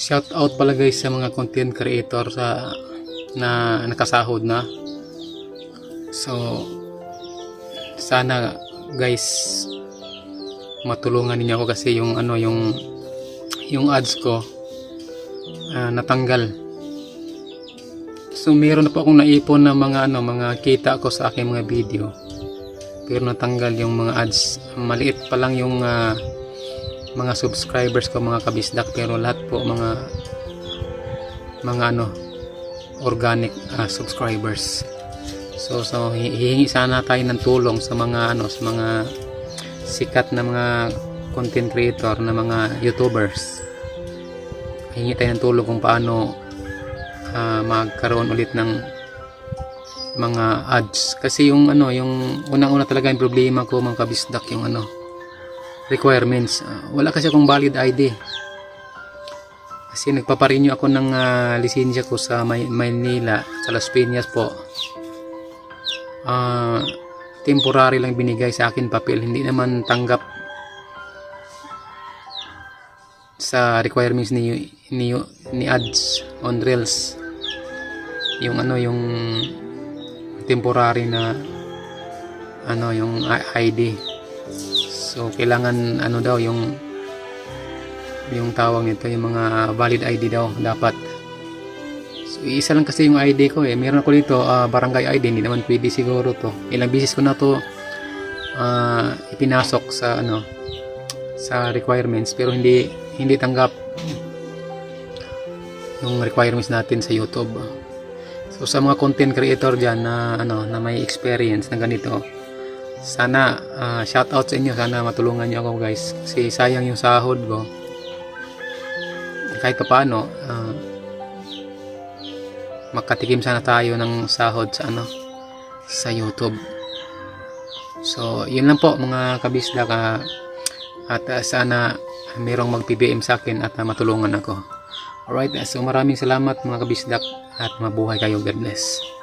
Shout out pala guys sa mga content creator sa na nakasahod na. So sana guys matulungan ninyo ako kasi yung ano yung yung ads ko ah, natanggal. So meron na po akong naipon na mga ano mga kita ko sa aking mga video. Pero natanggal yung mga ads. Maliit pa lang yung ah, mga subscribers ko mga kabisdak pero lahat po mga mga ano organic ah, subscribers. So so hi- hihingi sana tayo ng tulong sa mga ano sa mga sikat na mga content creator na mga youtubers. Hingi tayo ng tulong kung paano ah, magkaroon ulit ng mga ads. Kasi yung ano yung unang-una talaga yung problema ko mga kabisdak yung ano requirements. Ah, wala kasi akong valid ID. Kasi nagpaparenew ako ng ah, lisensya ko sa May- Maynila, sa Las Piñas po. Ah, temporary lang binigay sa akin papel, hindi naman tanggap sa requirements ni ni ni ads on reels yung ano yung temporary na ano yung ID So kailangan ano daw yung yung tawag nito yung mga valid ID daw dapat. So isa lang kasi yung ID ko eh. Meron ako dito ah, barangay ID hindi naman pwede siguro to. Ilang beses ko na to ah, ipinasok sa ano sa requirements pero hindi hindi tanggap yung requirements natin sa YouTube. So sa mga content creator diyan na ano na may experience na ganito sana ah, shout out sa inyo. Sana matulungan niyo ako guys. Kasi sayang yung sahod ko. Kahit pa paano ah, makatikim sana tayo ng sahod sa ano sa YouTube. So yun lang po mga kabisda ka. At ah, sana mayroong mag PBM sa akin at ah, matulungan ako. Alright so maraming salamat mga kabisdak at mabuhay kayo. God bless